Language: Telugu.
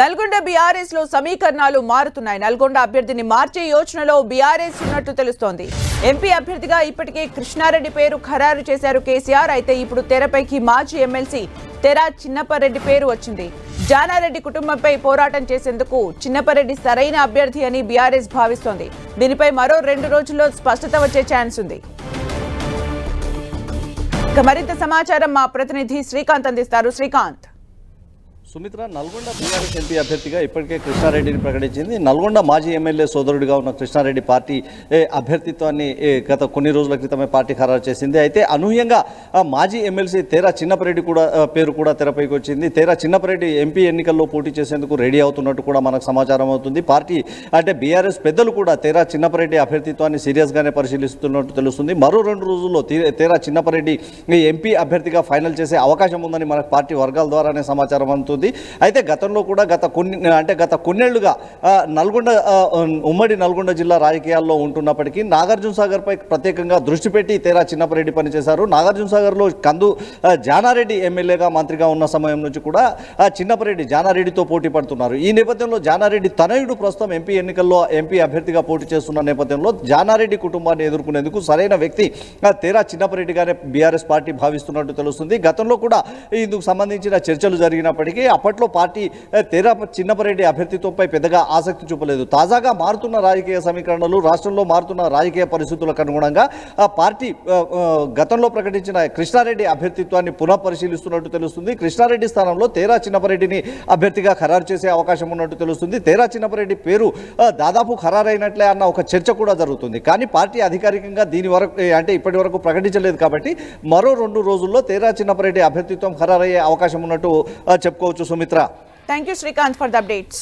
నల్గొండ బీఆర్ఎస్లో సమీకరణాలు మారుతున్నాయి. నల్గొండ అభ్యర్థిని మార్చే యోచనలో బీఆర్ఎస్ ఉన్నట్టు తెలుస్తోంది. ఎంపీ అభ్యర్థిగా ఇప్పటికే కృష్ణారెడ్డి పేరు ఖరారు చేశారు కేసీఆర్. అయితే ఇప్పుడు తెరపైకి మాజీ ఎమ్మెల్సీ తెరా చిన్నపరెడ్డి పేరు వచ్చింది. జానారెడ్డి కుటుంబంపై పోరాటం చేసేందుకు చిన్నపరెడ్డి సరైన అభ్యర్థి అని బీఆర్ఎస్ భావిస్తోంది. దీనిపై మరో రెండు రోజుల్లో స్పష్టత వచ్చే ఛాన్స్ ఉంది. ఇక మరింత సమాచారం మా ప్రతినిధి శ్రీకాంత్ అందిస్తారు. శ్రీకాంత్. సుమిత్ర నల్గొండ బీఆర్ఎస్ ఎంపీ అభ్యర్థిగా ఇప్పటికే కృష్ణారెడ్డిని ప్రకటించింది. నల్గొండ మాజీ ఎమ్మెల్యే సోదరుడిగా ఉన్న కృష్ణారెడ్డి పార్టీ అభ్యర్థిత్వాన్ని గత కొన్ని రోజుల క్రితమే పార్టీ ఖరారు చేసింది. అయితే అనూహ్యంగా మాజీ ఎమ్మెల్సీ తేరా చిన్నపరెడ్డి కూడా పేరు కూడా తెరపైకి వచ్చింది. తేరా చిన్నపరెడ్డి ఎంపీ ఎన్నికల్లో పోటీ చేసేందుకు రెడీ అవుతున్నట్టు కూడా మనకు సమాచారం అవుతుంది. పార్టీ అంటే బీఆర్ఎస్ పెద్దలు కూడా తేరా చిన్నపరెడ్డి అభ్యర్థిత్వాన్ని సీరియస్గానే పరిశీలిస్తున్నట్టు తెలుస్తుంది. మరో రెండు రోజుల్లో తేరా చిన్నపరెడ్డి ఎంపీ అభ్యర్థిగా ఫైనల్ చేసే అవకాశం ఉందని మనకు పార్టీ వర్గాల ద్వారానే సమాచారం అందుతుంది అయితే గతంలో కూడా గత కొన్ని అంటే గత కొన్నేళ్ళుగా నల్గొండ ఉమ్మడి నల్గొండ జిల్లా రాజకీయాల్లో ఉంటున్నప్పటికీ నాగార్జున సాగర్పై ప్రత్యేకంగా దృష్టి పెట్టి తేరా చిన్నపరెడ్డి పనిచేశారు. నాగార్జున సాగర్లో కందు జానారెడ్డి ఎమ్మెల్యేగా మంత్రిగా ఉన్న సమయం నుంచి కూడా చిన్నపరెడ్డి జానారెడ్డితో పోటీ పడుతున్నారు. ఈ నేపథ్యంలో జానారెడ్డి తనయుడు ప్రస్తుతం ఎంపీ ఎన్నికల్లో ఎంపీ అభ్యర్థిగా పోటీ చేస్తున్న నేపథ్యంలో జానారెడ్డి కుటుంబాన్ని ఎదుర్కొనేందుకు సరైన వ్యక్తి తేరా చిన్నపరెడ్డిగానే బీఆర్ఎస్ పార్టీ భావిస్తున్నట్టు తెలుస్తుంది. గతంలో కూడా ఇందుకు సంబంధించిన చర్చలు జరిగినప్పటికీ అప్పట్లో పార్టీ తేరా చిన్నపరెడ్డి అభ్యర్థిత్వంపై పెద్దగా ఆసక్తి చూపలేదు. తాజాగా మారుతున్న రాజకీయ సమీకరణలు రాష్ట్రంలో మారుతున్న రాజకీయ పరిస్థితులకు అనుగుణంగా పార్టీ గతంలో ప్రకటించిన కృష్ణారెడ్డి అభ్యర్థిత్వాన్ని పునః పరిశీలిస్తున్నట్టు తెలుస్తుంది. కృష్ణారెడ్డి స్థానంలో తేరా చిన్నపరెడ్డిని అభ్యర్థిగా ఖరారు చేసే అవకాశం ఉన్నట్టు తెలుస్తుంది. తేరా చిన్నపరెడ్డి పేరు దాదాపు ఖరారైనట్లే అన్న ఒక చర్చ కూడా జరుగుతుంది. కానీ పార్టీ అధికారికంగా దీని వరకు అంటే ఇప్పటి వరకు ప్రకటించలేదు కాబట్టి మరో రెండు రోజుల్లో తేరా చిన్నపరెడ్డి అభ్యర్థిత్వం ఖరారయ్యే అవకాశం ఉన్నట్టు ఆ, చెప్పుకోవచ్చు Sumitra. Thank you Srikanth for the updates